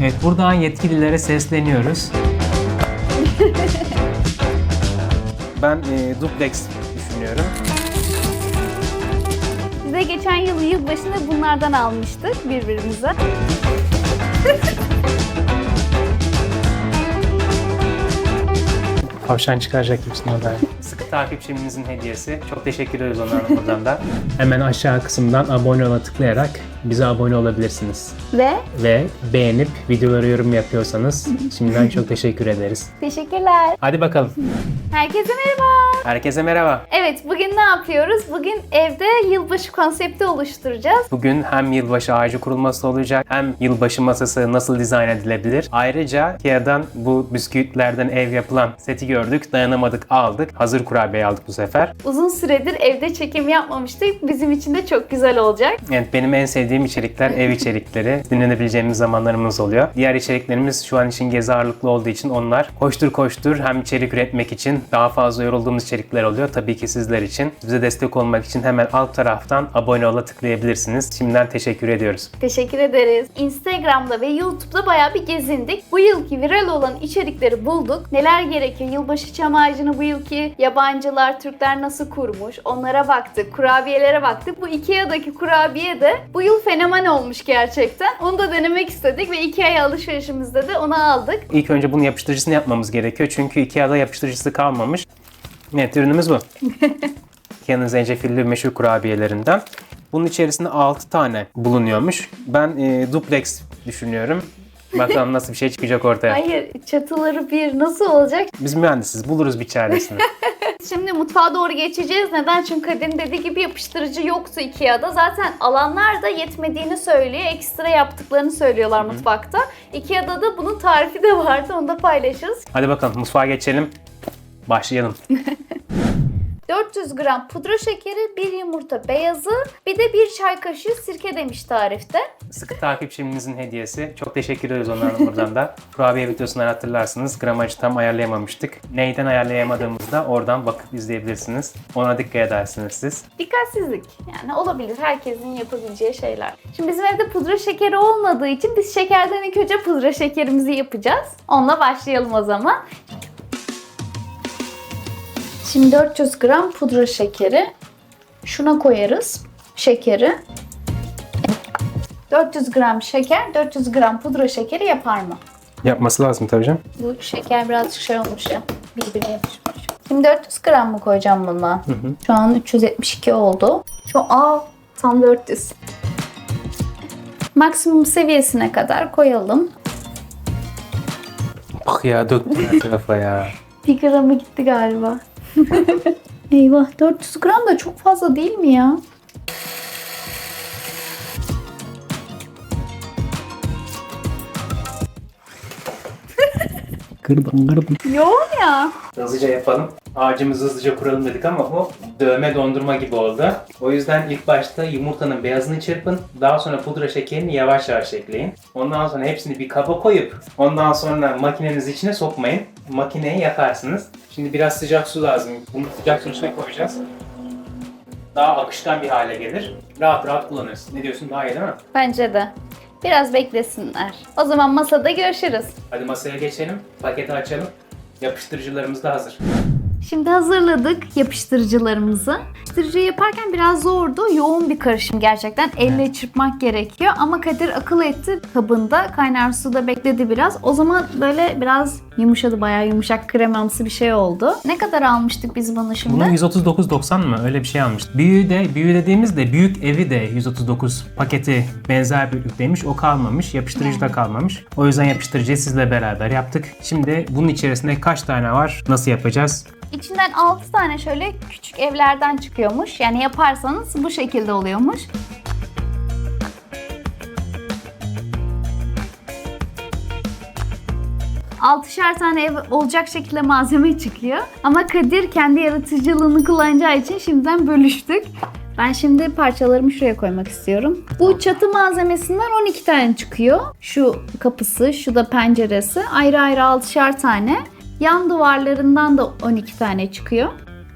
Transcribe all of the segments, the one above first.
Evet, buradan yetkililere sesleniyoruz. ben e, duplex düşünüyorum. Biz de geçen yıl yılbaşında bunlardan almıştık birbirimize. Tavşan çıkaracak gibisin orada. Sıkı takipçimizin hediyesi. Çok teşekkür ederiz onlara buradan da. Hemen aşağı kısımdan abone ol'a tıklayarak bize abone olabilirsiniz. Ve Ve beğenip videolara yorum yapıyorsanız şimdiden çok teşekkür ederiz. teşekkürler. Hadi bakalım. Herkese merhaba. Herkese merhaba. Evet bugün ne yapıyoruz? Bugün evde yılbaşı konsepti oluşturacağız. Bugün hem yılbaşı ağacı kurulması olacak hem yılbaşı masası nasıl dizayn edilebilir. Ayrıca Ikea'dan bu bisküvitlerden ev yapılan seti gördük. Dayanamadık aldık. Hazır kurabiye aldık bu sefer. Uzun süredir evde çekim yapmamıştık. Bizim için de çok güzel olacak. Evet benim en sevdiğim içerikler ev içerikleri. Dinlenebileceğimiz zamanlarımız oluyor. Diğer içeriklerimiz şu an için gezi ağırlıklı olduğu için onlar koştur koştur hem içerik üretmek için daha fazla yorulduğumuz içerikler oluyor. Tabii ki sizler için. Bize destek olmak için hemen alt taraftan abone ol'a tıklayabilirsiniz. Şimdiden teşekkür ediyoruz. Teşekkür ederiz. Instagram'da ve YouTube'da bayağı bir gezindik. Bu yılki viral olan içerikleri bulduk. Neler gerekiyor? Yılbaşı çam ağacını bu yılki yabancılar, Türkler nasıl kurmuş? Onlara baktık. Kurabiyelere baktık. Bu Ikea'daki kurabiye de bu yıl fenomen olmuş gerçekten. Onu da denemek istedik ve Ikea'ya alışverişimizde de onu aldık. İlk önce bunun yapıştırıcısını yapmamız gerekiyor. Çünkü Ikea'da yapıştırıcısı kalmamış. Evet ürünümüz bu. Ikea'nın zencefilli meşhur kurabiyelerinden. Bunun içerisinde 6 tane bulunuyormuş. Ben e, duplex düşünüyorum. Bakalım nasıl bir şey çıkacak ortaya. Hayır, çatıları bir nasıl olacak? Biz mühendisiz buluruz bir çaresini. Şimdi mutfağa doğru geçeceğiz. Neden? Çünkü Kadir'in dediği gibi yapıştırıcı yoktu Ikea'da. Zaten alanlar da yetmediğini söylüyor. Ekstra yaptıklarını söylüyorlar mutfakta. Ikea'da da bunun tarifi de vardı. Onu da paylaşırız. Hadi bakalım mutfağa geçelim. Başlayalım. 400 gram pudra şekeri, bir yumurta beyazı, bir de bir çay kaşığı sirke demiş tarifte. Sıkı takipçimizin hediyesi. Çok teşekkür ederiz onlara buradan da. Kurabiye videosundan hatırlarsınız. Gramajı tam ayarlayamamıştık. Neyden ayarlayamadığımızda oradan bakıp izleyebilirsiniz. Ona dikkat edersiniz siz. Dikkatsizlik. Yani olabilir. Herkesin yapabileceği şeyler. Şimdi bizim evde pudra şekeri olmadığı için biz şekerden ilk önce pudra şekerimizi yapacağız. Onunla başlayalım o zaman. Şimdi 400 gram pudra şekeri. Şuna koyarız şekeri. 400 gram şeker, 400 gram pudra şekeri yapar mı? Yapması lazım tabii canım. Bu şeker birazcık şey olmuş ya. Birbirine yapışmış. Şimdi 400 gram mı koyacağım bundan? Şu an 372 oldu. Şu a tam 400. Maksimum seviyesine kadar koyalım. Bak ya döktüm her tarafa ya. Bir gramı gitti galiba. Eyvah 400 gram da çok fazla değil mi ya? Kırdım kırdım. Yoğun ya. Hızlıca yapalım. Ağacımızı hızlıca kuralım dedik ama o dövme dondurma gibi oldu. O yüzden ilk başta yumurtanın beyazını çırpın. Daha sonra pudra şekerini yavaş yavaş ekleyin. Ondan sonra hepsini bir kaba koyup ondan sonra makinenizi içine sokmayın. Makineyi yakarsınız. Şimdi biraz sıcak su lazım. Bunu sıcak su içine koyacağız. Daha akışkan bir hale gelir. Rahat rahat kullanırız. Ne diyorsun? Daha iyi değil mi? Bence de. Biraz beklesinler. O zaman masada görüşürüz. Hadi masaya geçelim. Paketi açalım. Yapıştırıcılarımız da hazır. Şimdi hazırladık yapıştırıcılarımızı. Yapıştırıcıyı yaparken biraz zordu. Yoğun bir karışım gerçekten. Elle çırpmak gerekiyor. Ama Kadir akıl etti kabında. Kaynar suda bekledi biraz. O zaman böyle biraz yumuşadı. Bayağı yumuşak kremamsı bir şey oldu. Ne kadar almıştık biz bunu şimdi? Bunu 139.90 mı? Öyle bir şey almıştı. Büyüğü de, büyüğü dediğimiz de büyük evi de 139 paketi benzer büyüklükteymiş. O kalmamış. Yapıştırıcı da kalmamış. O yüzden yapıştırıcıyı sizle beraber yaptık. Şimdi bunun içerisinde kaç tane var? Nasıl yapacağız? İçinden 6 tane şöyle küçük evlerden çıkıyormuş. Yani yaparsanız bu şekilde oluyormuş. Altışar tane ev olacak şekilde malzeme çıkıyor. Ama Kadir kendi yaratıcılığını kullanacağı için şimdiden bölüştük. Ben şimdi parçalarımı şuraya koymak istiyorum. Bu çatı malzemesinden 12 tane çıkıyor. Şu kapısı, şu da penceresi. Ayrı ayrı 6'şar tane. Yan duvarlarından da 12 tane çıkıyor.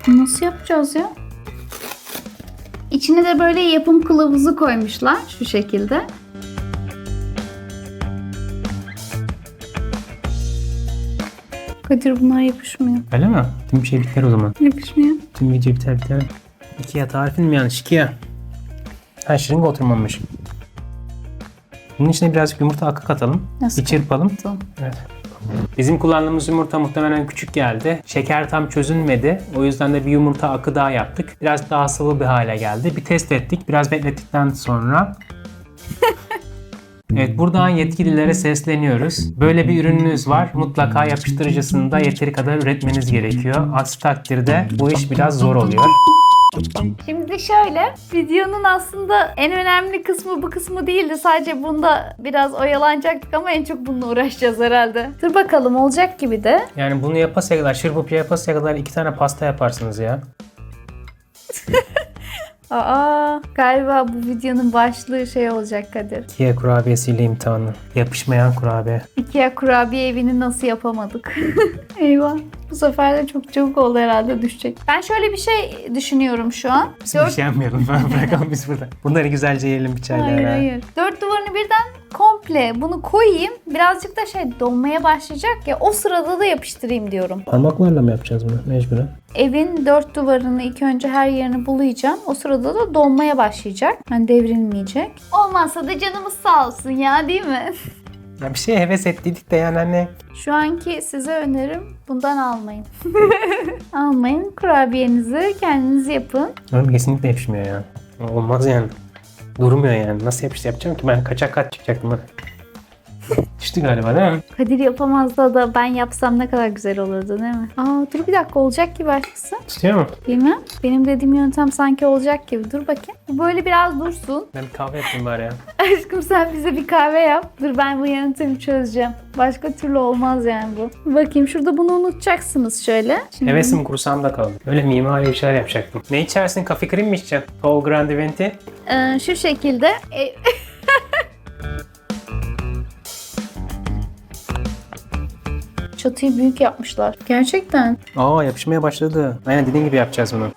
Nasıl yapacağız ya? İçine de böyle yapım kılavuzu koymuşlar şu şekilde. Kadir bunlar yapışmıyor. Öyle mi? Tüm şey biter o zaman. Yapışmıyor. Tüm video biter biter. Ikea tarifin mi yanlış? Ikea. Ha şırınga oturmamış. Bunun içine birazcık yumurta akı katalım. Nasıl? Bir çırpalım. Tamam. Evet. Bizim kullandığımız yumurta muhtemelen küçük geldi. Şeker tam çözünmedi. O yüzden de bir yumurta akı daha yaptık. Biraz daha sıvı bir hale geldi. Bir test ettik. Biraz beklettikten sonra Evet buradan yetkililere sesleniyoruz. Böyle bir ürününüz var. Mutlaka yapıştırıcısını da yeteri kadar üretmeniz gerekiyor. Aksi takdirde bu iş biraz zor oluyor. Şimdi şöyle, videonun aslında en önemli kısmı bu kısmı değildi. Sadece bunda biraz oyalanacaktık ama en çok bununla uğraşacağız herhalde. Dur bakalım olacak gibi de. Yani bunu yapasaya kadar, şırpıp yapasaya kadar iki tane pasta yaparsınız ya. Aa, galiba bu videonun başlığı şey olacak Kadir. Ikea kurabiyesiyle imtihanı. Yapışmayan kurabiye. Ikea kurabiye evini nasıl yapamadık? Eyvah. Bu sefer de çok çabuk oldu herhalde düşecek. Ben şöyle bir şey düşünüyorum şu an. Biz bir şey yapmayalım. Bırakalım biz burada. Bunları güzelce yiyelim bir çayla. Hayır hayır. Dört duvarını birden komple bunu koyayım. Birazcık da şey donmaya başlayacak ya o sırada da yapıştırayım diyorum. Parmaklarla mı yapacağız bunu mecburen? Evin dört duvarını ilk önce her yerini bulayacağım. O sırada da donmaya başlayacak. Yani devrilmeyecek. Olmazsa da canımız sağ olsun ya değil mi? Ya bir şeye heves ettiydik de yani hani Şu anki size önerim bundan almayın. almayın. Kurabiyenizi kendiniz yapın. Oğlum kesinlikle yapışmıyor ya. Olmaz yani. Durmuyor yani. Nasıl yapış yapacağım ki? Ben kaçak kaç çıkacaktım. Düştü galiba değil mi? Kadir yapamaz da ben yapsam ne kadar güzel olurdu değil mi? Aa dur bir dakika olacak gibi açıkçası. Tutuyor mu? Bilmem. Benim dediğim yöntem sanki olacak gibi. Dur bakayım. Bu böyle biraz dursun. Ben bir kahve yapayım bari ya. Aşkım sen bize bir kahve yap. Dur ben bu yöntemi çözeceğim. Başka türlü olmaz yani bu. Bakayım şurada bunu unutacaksınız şöyle. Şimdi Hevesim kursağımda kaldı. Öyle mimari bir şeyler yapacaktım. Ne içersin? Kafe krem mi içeceksin? Tall Grande Venti. Ee, şu şekilde. Çatıyı büyük yapmışlar. Gerçekten. Aa yapışmaya başladı. Aynen dediğin gibi yapacağız bunu.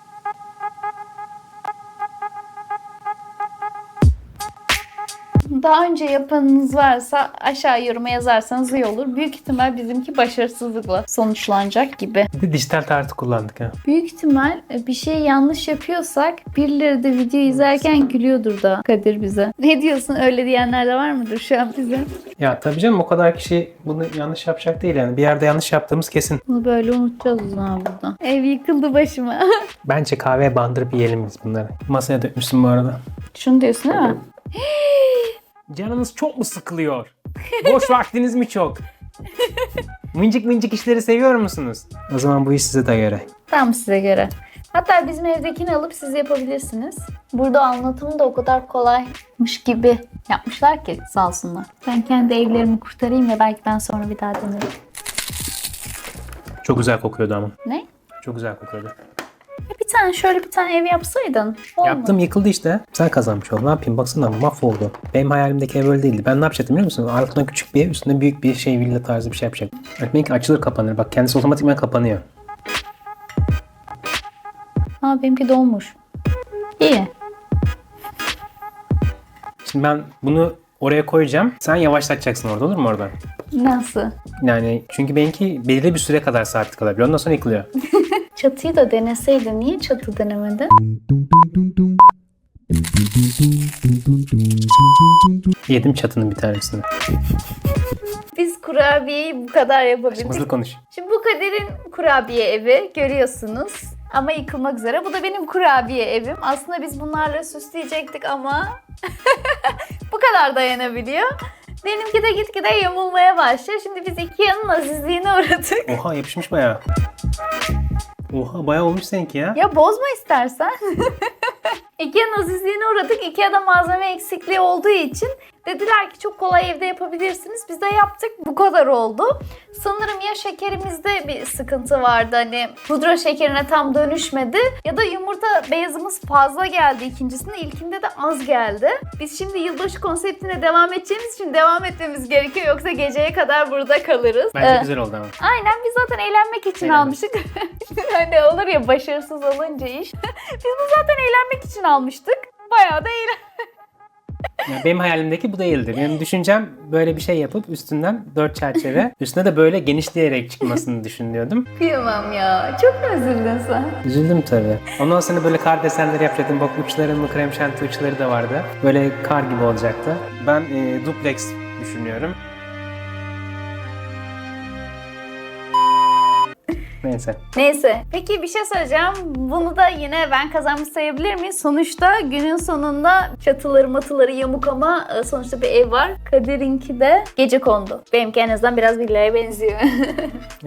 Daha önce yapanınız varsa aşağı yoruma yazarsanız iyi olur. Büyük ihtimal bizimki başarısızlıkla sonuçlanacak gibi. Bir de dijital tartı kullandık ha. Büyük ihtimal e, bir şey yanlış yapıyorsak birileri de video izlerken gülüyordur da Kadir bize. Ne diyorsun öyle diyenler de var mıdır şu an bize? Ya tabii canım o kadar kişi bunu yanlış yapacak değil yani. Bir yerde yanlış yaptığımız kesin. Bunu böyle unutacağız o zaman burada. Ev yıkıldı başıma. Bence kahveye bandırıp yiyelim biz bunları. Masaya dökmüşsün bu arada. Şunu diyorsun değil mi? Canınız çok mu sıkılıyor? Boş vaktiniz mi çok? mıncık mıncık işleri seviyor musunuz? O zaman bu iş size de göre. Tam size göre. Hatta bizim evdekini alıp siz yapabilirsiniz. Burada anlatımı da o kadar kolaymış gibi yapmışlar ki sağ olsunlar. Ben kendi evlerimi kurtarayım ya belki ben sonra bir daha denerim. Çok güzel kokuyordu ama. Ne? Çok güzel kokuyordu. Bir tane şöyle bir tane ev yapsaydın. Olmadı. Yaptım yıkıldı işte. Sen kazanmış oldun. Ne yapayım baksana mahvoldu. Benim hayalimdeki ev öyle değildi. Ben ne yapacaktım biliyor musun? Altına küçük bir ev üstünde büyük bir şey villa tarzı bir şey yapacaktım. Evet, benimki açılır kapanır. Bak kendisi otomatikman kapanıyor. Ha benimki dolmuş. İyi. Şimdi ben bunu oraya koyacağım. Sen yavaşlatacaksın orada olur mu oradan? Nasıl? Yani çünkü benimki belirli bir süre kadar sabit kalabiliyor. Ondan sonra yıkılıyor. Çatıyı da deneseydin. Niye çatı denemedin? Yedim çatının bir tanesini. Biz kurabiyeyi bu kadar yapabildik. Hızlı konuş. Şimdi bu Kadir'in kurabiye evi görüyorsunuz. Ama yıkılmak üzere. Bu da benim kurabiye evim. Aslında biz bunlarla süsleyecektik ama bu kadar dayanabiliyor. Benimki de gitgide yamulmaya başlıyor. Şimdi biz Ikea'nın azizliğine uğradık. Oha yapışmış bayağı. Oha bayağı olmuş seninki ya. Ya bozma istersen. Ikea'nın azizliğine uğradık. Ikea'da malzeme eksikliği olduğu için dediler ki çok kolay evde yapabilirsiniz. Biz de yaptık. Bu kadar oldu. Sanırım ya şekerimizde bir sıkıntı vardı. Hani pudra şekerine tam dönüşmedi. Ya da yumurta beyazımız fazla geldi ikincisinde. ilkinde de az geldi. Biz şimdi yılbaşı konseptine devam edeceğimiz için devam etmemiz gerekiyor. Yoksa geceye kadar burada kalırız. Bence Ee, güzel oldu ama. Aynen biz zaten eğlenmek için Eğlenmek. almıştık. hani olur ya başarısız olunca iş. biz bunu zaten eğlenmek için almıştık. Bayağı da eğlen. Yani benim hayalimdeki bu değildi. Benim düşüncem böyle bir şey yapıp üstünden dört çerçeve, üstüne de böyle genişleyerek çıkmasını düşünüyordum. Kıyamam ya. Çok mu üzüldün sen? Üzüldüm tabii. Ondan sonra böyle kar desenleri yapacaktım. Bak uçları mı krem şanti uçları da vardı. Böyle kar gibi olacaktı. Ben e, duplex düşünüyorum. Neyse. Neyse. Peki bir şey söyleyeceğim. Bunu da yine ben kazanmış sayabilir miyim? Sonuçta günün sonunda çatıları matıları yamuk ama e, sonuçta bir ev var. Kadir'inki de gece kondu. Benimki en azından biraz villaya benziyor.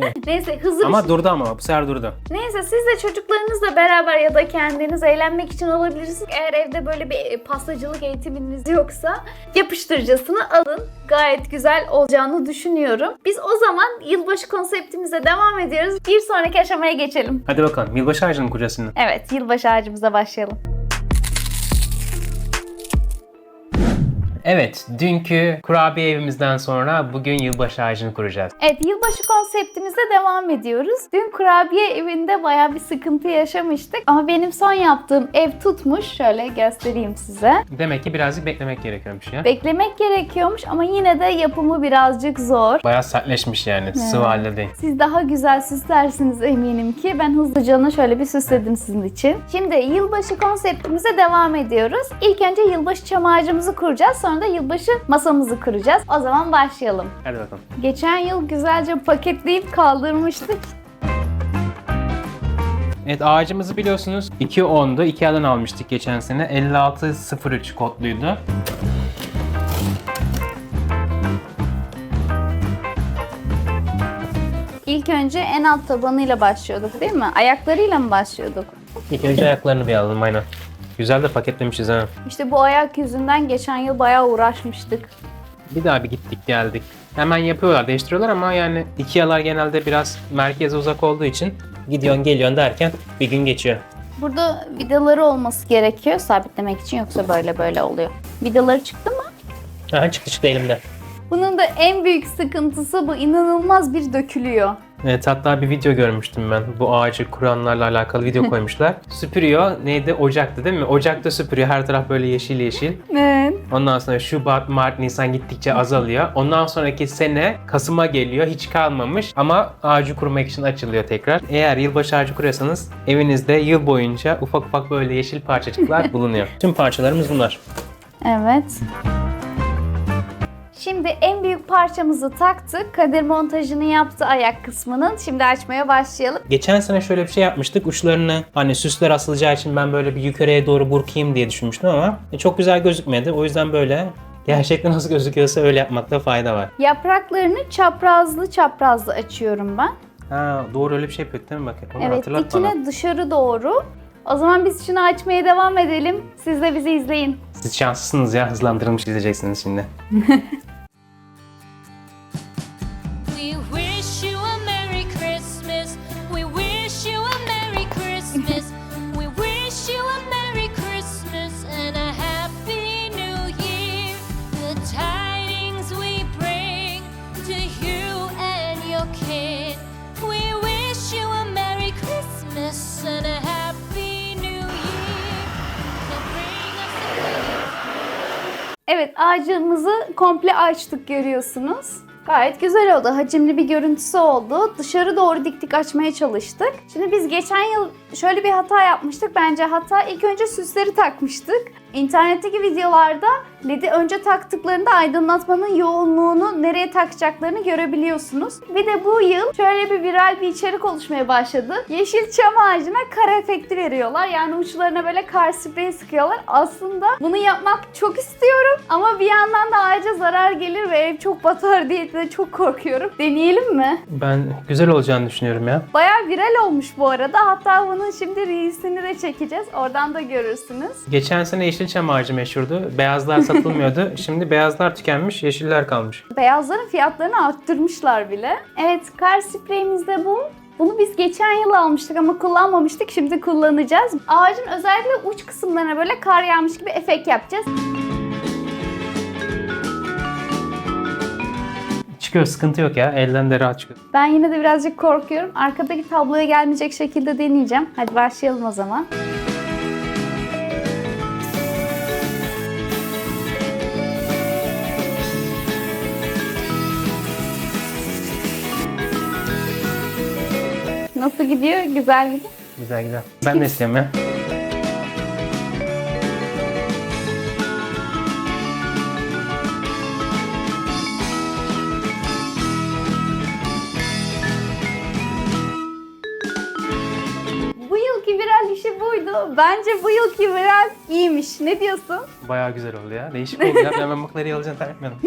Evet. Neyse hızlı bir Ama durdu ama bu sefer durdu. Neyse siz de çocuklarınızla beraber ya da kendiniz eğlenmek için olabilirsiniz. Eğer evde böyle bir e, pastacılık eğitiminiz yoksa yapıştırıcısını alın. Gayet güzel olacağını düşünüyorum. Biz o zaman yılbaşı konseptimize devam ediyoruz. Bir sonraki aşamaya geçelim. Hadi bakalım. Yılbaşı ağacının şimdi? Evet, yılbaşı ağacımıza başlayalım. Evet, dünkü kurabiye evimizden sonra bugün yılbaşı ağacını kuracağız. Evet, yılbaşı konseptimize devam ediyoruz. Dün kurabiye evinde baya bir sıkıntı yaşamıştık. Ama benim son yaptığım ev tutmuş. Şöyle göstereyim size. Demek ki birazcık beklemek gerekiyormuş ya. Beklemek gerekiyormuş ama yine de yapımı birazcık zor. Bayağı sertleşmiş yani. Sıvı halde değil. Siz daha güzel süslersiniz eminim ki. Ben hızlıca şöyle bir süsledim sizin için. Şimdi yılbaşı konseptimize devam ediyoruz. İlk önce yılbaşı çam ağacımızı kuracağız. Sonra da yılbaşı masamızı kuracağız. O zaman başlayalım. Hadi bakalım. Geçen yıl güzelce paketleyip kaldırmıştık. Evet ağacımızı biliyorsunuz 2.10'du. Ikea'dan almıştık geçen sene. 5603 kodluydu. İlk önce en alt tabanıyla başlıyorduk değil mi? Ayaklarıyla mı başlıyorduk? İlk önce ayaklarını bir alalım aynen. Güzel de paketlemişiz ha. İşte bu ayak yüzünden geçen yıl bayağı uğraşmıştık. Bir daha bir gittik geldik. Hemen yapıyorlar, değiştiriyorlar ama yani Ikea'lar genelde biraz merkeze uzak olduğu için gidiyorsun geliyorsun derken bir gün geçiyor. Burada vidaları olması gerekiyor sabitlemek için yoksa böyle böyle oluyor. Vidaları çıktı mı? Aha çıktı çıktı elimde. Bunun da en büyük sıkıntısı bu inanılmaz bir dökülüyor. Evet hatta bir video görmüştüm ben. Bu ağacı kuranlarla alakalı video koymuşlar. Süpürüyor. Neydi? Ocaktı değil mi? Ocakta süpürüyor. Her taraf böyle yeşil yeşil. Evet. Ondan sonra Şubat, Mart, Nisan gittikçe azalıyor. Ondan sonraki sene Kasım'a geliyor. Hiç kalmamış ama ağacı kurmak için açılıyor tekrar. Eğer yılbaşı ağacı kuruyorsanız evinizde yıl boyunca ufak ufak böyle yeşil parçacıklar bulunuyor. Tüm parçalarımız bunlar. Evet. Şimdi en büyük parçamızı taktık. Kadir montajını yaptı ayak kısmının. Şimdi açmaya başlayalım. Geçen sene şöyle bir şey yapmıştık. Uçlarını hani süsler asılacağı için ben böyle bir yukarıya doğru burkayım diye düşünmüştüm ama e, çok güzel gözükmedi. O yüzden böyle gerçekten nasıl gözüküyorsa öyle yapmakta fayda var. Yapraklarını çaprazlı çaprazlı açıyorum ben. Ha doğru öyle bir şey yapıyorduk değil mi? Bak, onu evet hatırlat bana. dikine dışarı doğru. O zaman biz şunu açmaya devam edelim. Siz de bizi izleyin. Siz şanslısınız ya hızlandırılmış izleyeceksiniz şimdi. Evet ağacımızı komple açtık görüyorsunuz. Gayet güzel oldu. Hacimli bir görüntüsü oldu. Dışarı doğru dik dik açmaya çalıştık. Şimdi biz geçen yıl şöyle bir hata yapmıştık. Bence hata ilk önce süsleri takmıştık. İnternetteki videolarda LED'i önce taktıklarında aydınlatmanın yoğunluğunu nereye takacaklarını görebiliyorsunuz. Bir de bu yıl şöyle bir viral bir içerik oluşmaya başladı. Yeşil çam ağacına kar efekti veriyorlar. Yani uçlarına böyle kar spreyi sıkıyorlar. Aslında bunu yapmak çok istiyorum ama bir yandan da ağaca zarar gelir ve ev çok batar diye de çok korkuyorum. Deneyelim mi? Ben güzel olacağını düşünüyorum ya. Bayağı viral olmuş bu arada. Hatta bunun şimdi reelsini de çekeceğiz. Oradan da görürsünüz. Geçen sene Yeşilçam ağacı meşhurdu. Beyazlar satılmıyordu. Şimdi beyazlar tükenmiş, yeşiller kalmış. Beyazların fiyatlarını arttırmışlar bile. Evet kar spreyimiz de bu. Bunu biz geçen yıl almıştık ama kullanmamıştık. Şimdi kullanacağız. Ağacın özellikle uç kısımlarına böyle kar yağmış gibi efekt yapacağız. Çıkıyor, sıkıntı yok ya. Elden de rahat çıkıyor. Ben yine de birazcık korkuyorum. Arkadaki tabloya gelmeyecek şekilde deneyeceğim. Hadi başlayalım o zaman. Nasıl gidiyor? Güzel gidiyor. Güzel güzel. Ben de istiyorum ya. Bu yılki viral işi buydu. Bence bu yılki viral iyiymiş. Ne diyorsun? Bayağı güzel oldu ya. Değişik oldu ya. Ben bakları alacağını tahmin etmiyordum.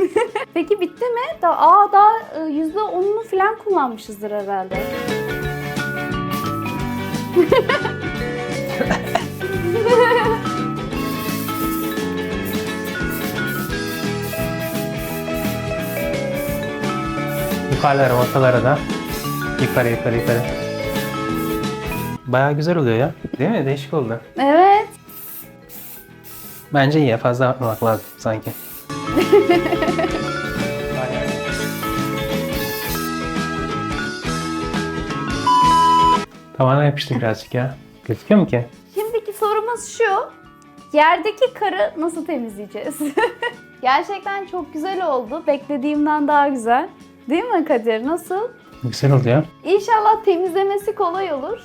Peki bitti mi? Da, aa daha e, %10'unu falan kullanmışızdır herhalde. Yukarılara, ortalara da. Yukarı, yukarı, yukarı. Bayağı güzel oluyor ya. Değil mi? Değişik oldu. Evet. Bence iyi. Fazla atmamak lazım sanki. Tavana yapıştı birazcık ya. Gözüküyor mu ki? Şimdiki sorumuz şu. Yerdeki karı nasıl temizleyeceğiz? Gerçekten çok güzel oldu. Beklediğimden daha güzel. Değil mi Kadir? Nasıl? Güzel oldu ya. İnşallah temizlemesi kolay olur.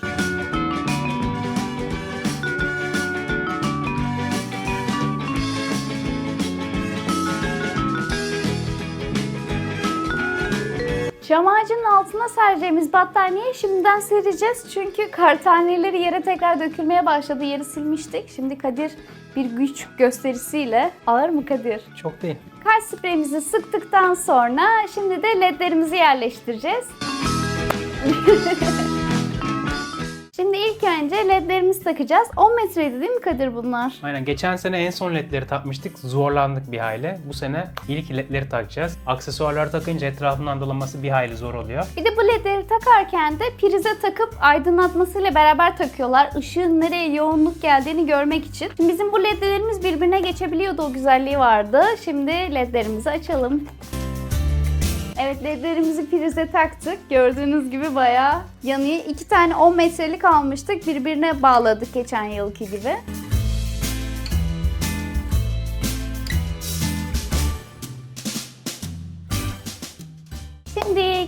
Çam ağacının altına sereceğimiz battaniyeyi şimdiden sereceğiz. Çünkü kar taneleri yere tekrar dökülmeye başladı. Yeri silmiştik. Şimdi Kadir bir güç gösterisiyle. Ağır mı Kadir? Çok değil. Kar spreyimizi sıktıktan sonra şimdi de ledlerimizi yerleştireceğiz. şimdi ilk önce ledlerimizi takacağız. 10 metreydi değil mi Kadir bunlar? Aynen. Geçen sene en son ledleri takmıştık. Zorlandık bir hayli. Bu sene ilk ledleri takacağız. Aksesuarları takınca etrafından dolanması bir hayli zor oluyor. Bir de bu ledleri takarken de prize takıp aydınlatmasıyla beraber takıyorlar. Işığın nereye yoğunluk geldiğini görmek için. Şimdi bizim bu ledlerimiz birbirine geçebiliyordu o güzelliği vardı. Şimdi ledlerimizi açalım. Evet ledlerimizi prize taktık. Gördüğünüz gibi bayağı yanıyor. İki tane 10 metrelik almıştık. Birbirine bağladık geçen yılki gibi. Şimdi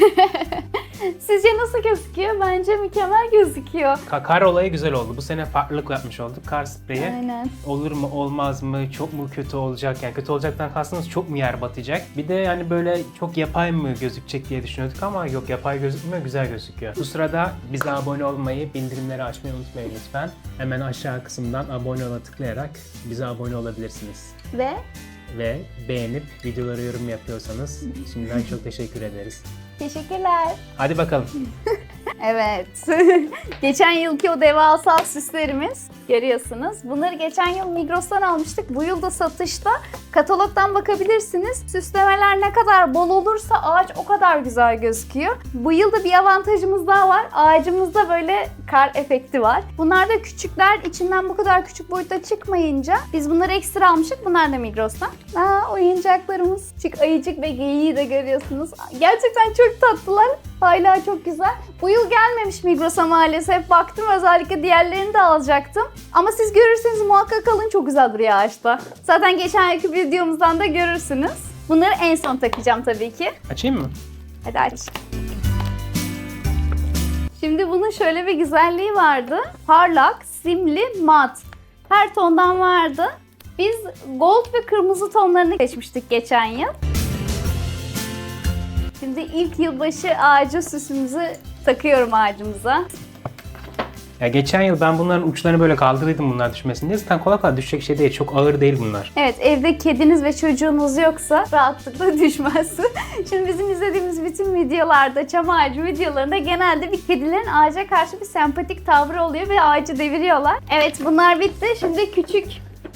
Sizce nasıl gözüküyor? Bence mükemmel gözüküyor. Ka- Kar olayı güzel oldu. Bu sene farklılık yapmış olduk. Kar spreyi. Aynen. Olur mu olmaz mı? Çok mu kötü olacak? Yani kötü olacaktan kastınız çok mu yer batacak? Bir de yani böyle çok yapay mı gözükecek diye düşünüyorduk ama yok yapay gözükmüyor. Güzel gözüküyor. Bu sırada bize abone olmayı, bildirimleri açmayı unutmayın lütfen. Hemen aşağı kısımdan abone ola tıklayarak bize abone olabilirsiniz. Ve Ve beğenip videolara yorum yapıyorsanız şimdiden çok teşekkür ederiz. Teşekkürler. Hadi bakalım. Evet. geçen yılki o devasa süslerimiz görüyorsunuz. Bunları geçen yıl Migros'tan almıştık. Bu yıl da satışta. Katalogdan bakabilirsiniz. Süslemeler ne kadar bol olursa ağaç o kadar güzel gözüküyor. Bu yılda bir avantajımız daha var. Ağacımızda böyle kar efekti var. Bunlar da küçükler. içinden bu kadar küçük boyutta çıkmayınca biz bunları ekstra almıştık. Bunlar da Migros'tan. Aa, oyuncaklarımız. Çık ayıcık ve geyiği de görüyorsunuz. Gerçekten çok tatlılar. Hala çok güzel. Bu yıl gelmemiş Migros'a maalesef. Baktım özellikle diğerlerini de alacaktım. Ama siz görürseniz muhakkak alın çok güzel duruyor ağaçta. Zaten geçen yılki videomuzdan da görürsünüz. Bunları en son takacağım tabii ki. Açayım mı? Hadi aç. Şimdi bunun şöyle bir güzelliği vardı. Parlak, simli, mat. Her tondan vardı. Biz gold ve kırmızı tonlarını seçmiştik geçen yıl. Şimdi ilk yılbaşı ağacı süsümüzü takıyorum ağacımıza. Ya geçen yıl ben bunların uçlarını böyle kaldırıyordum bunlar düşmesin diye. Zaten kolay kolay düşecek şey değil. Çok ağır değil bunlar. Evet evde kediniz ve çocuğunuz yoksa rahatlıkla düşmez. Şimdi bizim izlediğimiz bütün videolarda, çam ağacı videolarında genelde bir kedilerin ağaca karşı bir sempatik tavrı oluyor ve ağacı deviriyorlar. Evet bunlar bitti. Şimdi küçük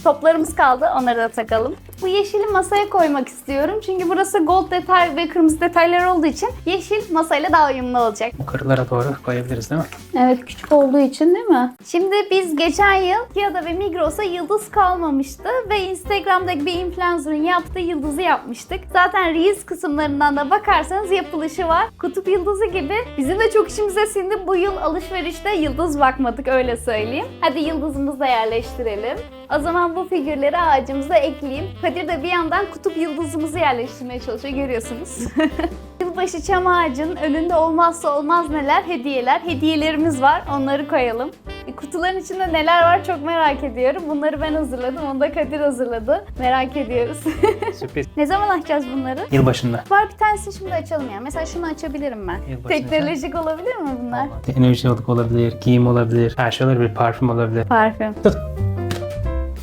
toplarımız kaldı. Onları da takalım. Bu yeşili masaya koymak istiyorum. Çünkü burası gold detay ve kırmızı detaylar olduğu için yeşil masayla daha uyumlu olacak. Yukarılara doğru koyabiliriz değil mi? Evet küçük olduğu için değil mi? Şimdi biz geçen yıl Kia'da ve Migros'a yıldız kalmamıştı ve Instagram'daki bir influencer'ın yaptığı yıldızı yapmıştık. Zaten Reels kısımlarından da bakarsanız yapılışı var. Kutup yıldızı gibi. Bizim de çok işimize sindi. Bu yıl alışverişte yıldız bakmadık öyle söyleyeyim. Hadi yıldızımızı da yerleştirelim. O zaman bu figürleri ağacımıza ekleyeyim. Kadir de bir yandan kutup yıldızımızı yerleştirmeye çalışıyor görüyorsunuz. Yılbaşı çam ağacının önünde olmazsa olmaz neler? Hediyeler. Hediyelerimiz var. Onları koyalım. E, Kutuların içinde neler var çok merak ediyorum. Bunları ben hazırladım. Onu da Kadir hazırladı. Merak ediyoruz. Sürpriz. ne zaman açacağız bunları? Yılbaşında. Var bir tanesini şimdi açalım ya. Mesela şunu açabilirim ben. Yılbaşında Teknolojik olabilir mi bunlar? Teknolojik olabilir, giyim olabilir, her şey olabilir, parfüm olabilir. Parfüm. Tut.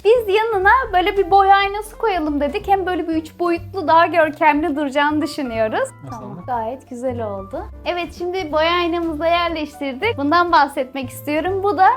Biz yanına böyle bir boy aynası koyalım dedik. Hem böyle bir üç boyutlu daha görkemli duracağını düşünüyoruz. Nasıl oldu? Gayet güzel oldu. Evet şimdi boy aynamızı yerleştirdik. Bundan bahsetmek istiyorum. Bu da...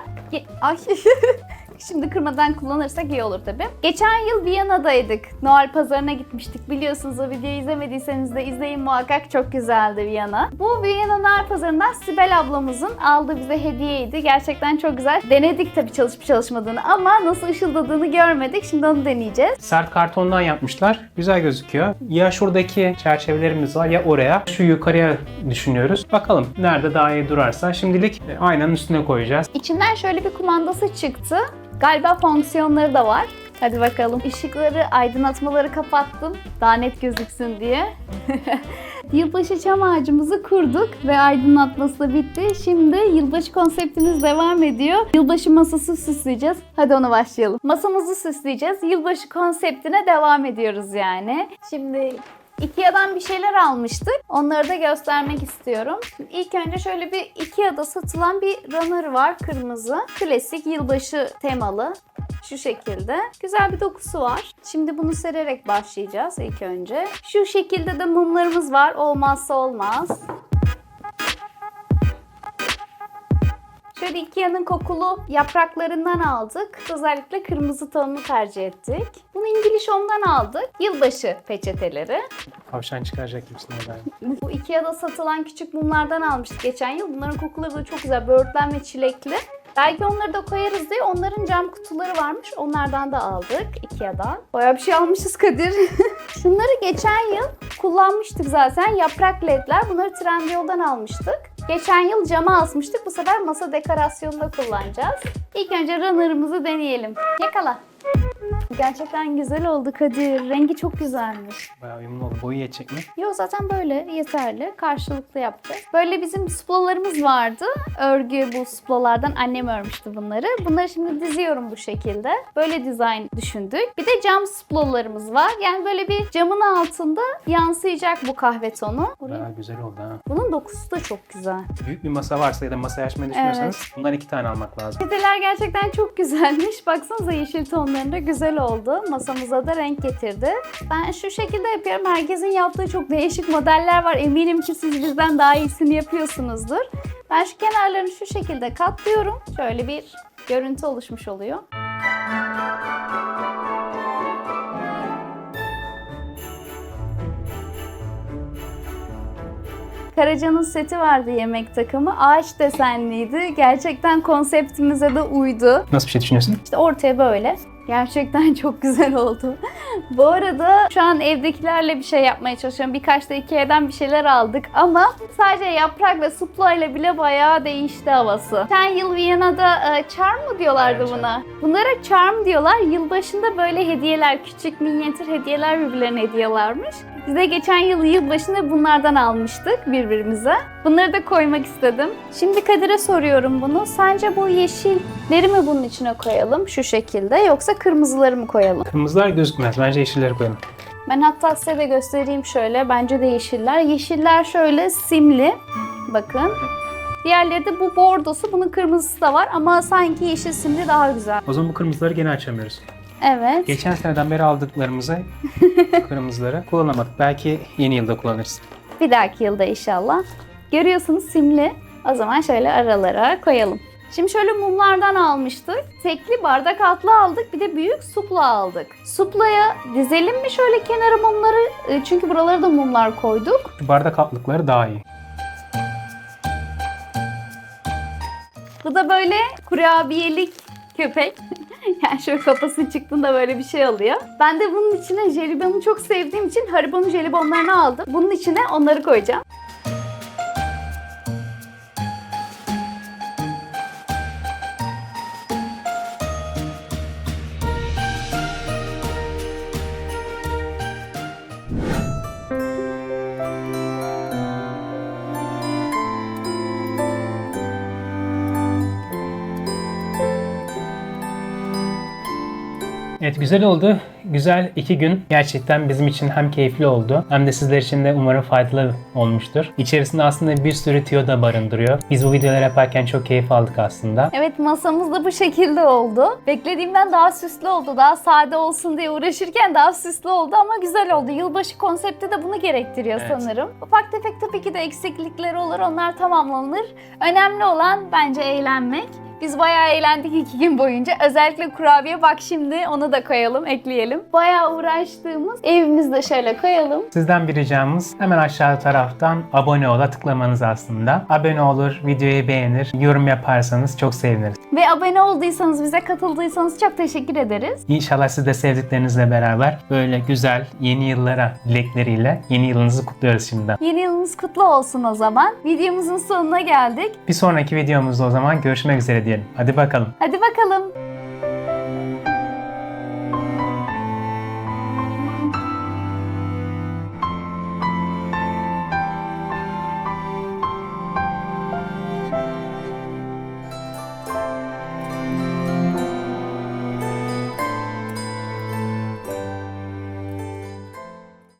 Ay... Şimdi kırmadan kullanırsak iyi olur tabii. Geçen yıl Viyana'daydık. Noel pazarına gitmiştik. Biliyorsunuz o videoyu izlemediyseniz de izleyin muhakkak. Çok güzeldi Viyana. Bu Viyana Noel pazarından Sibel ablamızın aldığı bize hediyeydi. Gerçekten çok güzel. Denedik tabii çalışıp çalışmadığını ama nasıl ışıldadığını görmedik. Şimdi onu deneyeceğiz. Sert kartondan yapmışlar. Güzel gözüküyor. Ya şuradaki çerçevelerimiz var ya oraya. Şu yukarıya düşünüyoruz. Bakalım nerede daha iyi durarsa. Şimdilik e, aynanın üstüne koyacağız. İçinden şöyle bir kumandası çıktı. Galiba fonksiyonları da var. Hadi bakalım. Işıkları, aydınlatmaları kapattım. Daha net gözüksün diye. Yılbaşı çam ağacımızı kurduk ve aydınlatması da bitti. Şimdi yılbaşı konseptimiz devam ediyor. Yılbaşı masası süsleyeceğiz. Hadi ona başlayalım. Masamızı süsleyeceğiz. Yılbaşı konseptine devam ediyoruz yani. Şimdi Ikea'dan bir şeyler almıştık. Onları da göstermek istiyorum. İlk önce şöyle bir Ikea'da satılan bir runner var kırmızı. Klasik yılbaşı temalı. Şu şekilde. Güzel bir dokusu var. Şimdi bunu sererek başlayacağız ilk önce. Şu şekilde de mumlarımız var. Olmazsa olmaz. Şöyle Ikea'nın kokulu yapraklarından aldık. Özellikle kırmızı tonunu tercih ettik. Bunu İngiliz Home'dan aldık. Yılbaşı peçeteleri. Tavşan çıkaracak gibisin oradan. Bu Ikea'da satılan küçük mumlardan almıştık geçen yıl. Bunların kokuları da çok güzel. Böğürtlen ve çilekli. Belki onları da koyarız diye onların cam kutuları varmış. Onlardan da aldık Ikea'dan. Bayağı bir şey almışız Kadir. Şunları geçen yıl kullanmıştık zaten. Yaprak ledler. Bunları Trendyol'dan almıştık. Geçen yıl cama asmıştık. Bu sefer masa dekorasyonunda kullanacağız. İlk önce runner'ımızı deneyelim. Yakala. Gerçekten güzel oldu Kadir. Rengi çok güzelmiş. Bayağı uyumlu oldu. Boyu yetecek mi? Yok zaten böyle yeterli. Karşılıklı yaptık. Böyle bizim suplolarımız vardı. Örgü bu suplolardan annem örmüştü bunları. Bunları şimdi diziyorum bu şekilde. Böyle dizayn düşündük. Bir de cam suplolarımız var. Yani böyle bir camın altında yansıyacak bu kahve tonu. Bayağı güzel oldu ha. Bunun dokusu da çok güzel. Büyük bir masa varsa ya da masaya açmayı düşünüyorsanız bundan iki tane almak lazım. Peteler gerçekten çok güzelmiş. Baksanıza yeşil tonlarında güzel oldu. Masamıza da renk getirdi. Ben şu şekilde yapıyorum. Herkesin yaptığı çok değişik modeller var. Eminim ki siz bizden daha iyisini yapıyorsunuzdur. Ben şu kenarlarını şu şekilde katlıyorum. Şöyle bir görüntü oluşmuş oluyor. Karaca'nın seti vardı yemek takımı. Ağaç desenliydi. Gerçekten konseptimize de uydu. Nasıl bir şey düşünüyorsun? İşte ortaya böyle. Gerçekten çok güzel oldu. Bu arada şu an evdekilerle bir şey yapmaya çalışıyorum. Birkaç da Ikea'dan bir şeyler aldık ama sadece yaprak ve supla ile bile bayağı değişti havası. Geçen yıl Viyana'da e, charm mı diyorlardı buna? Bunlara charm diyorlar. Yılbaşında böyle hediyeler, küçük minyatür hediyeler birbirlerine hediyelermiş. Biz de geçen yıl yılbaşında bunlardan almıştık birbirimize. Bunları da koymak istedim. Şimdi Kadir'e soruyorum bunu. Sence bu yeşilleri mi bunun içine koyalım şu şekilde yoksa kırmızıları mı koyalım? Kırmızılar gözükmez. Bence yeşilleri koyalım. Ben hatta size de göstereyim şöyle. Bence de yeşiller. Yeşiller şöyle simli. Bakın. Diğerleri de bu bordosu. Bunun kırmızısı da var ama sanki yeşil simli daha güzel. O zaman bu kırmızıları gene açamıyoruz. Evet. Geçen seneden beri aldıklarımızı kırmızıları kullanamadık. Belki yeni yılda kullanırız. Bir dahaki yılda inşallah. Görüyorsunuz simli. O zaman şöyle aralara koyalım. Şimdi şöyle mumlardan almıştık. Tekli bardak altlı aldık. Bir de büyük supla aldık. Suplaya dizelim mi şöyle kenara mumları? E, Çünkü buralara da mumlar koyduk. Bardak altlıkları daha iyi. Bu da böyle kurabiyelik köpek. yani şöyle kafası çıktığında böyle bir şey oluyor. Ben de bunun içine jelibonu çok sevdiğim için Haribo'nun jelibonlarını aldım. Bunun içine onları koyacağım. Evet güzel oldu. Güzel iki gün gerçekten bizim için hem keyifli oldu hem de sizler için de umarım faydalı olmuştur. İçerisinde aslında bir sürü tüyo da barındırıyor. Biz bu videoları yaparken çok keyif aldık aslında. Evet masamız da bu şekilde oldu. Beklediğimden daha süslü oldu. Daha sade olsun diye uğraşırken daha süslü oldu ama güzel oldu. Yılbaşı konsepti de bunu gerektiriyor Evet. sanırım. Ufak tefek tabii ki de eksiklikleri olur. Onlar tamamlanır. Önemli olan bence eğlenmek. Biz bayağı eğlendik iki gün boyunca. Özellikle kurabiye bak şimdi onu da koyalım, ekleyelim. Bayağı uğraştığımız evimizi de şöyle koyalım. Sizden bir ricamız hemen aşağı taraftan abone ol'a tıklamanız aslında. Abone olur, videoyu beğenir, yorum yaparsanız çok seviniriz. Ve abone olduysanız, bize katıldıysanız çok teşekkür ederiz. İnşallah siz de sevdiklerinizle beraber böyle güzel yeni yıllara dilekleriyle yeni yılınızı kutluyoruz şimdiden. Yeni yılınız kutlu olsun o zaman. Videomuzun sonuna geldik. Bir sonraki videomuzda o zaman görüşmek üzere diyelim. Hadi bakalım. Hadi bakalım.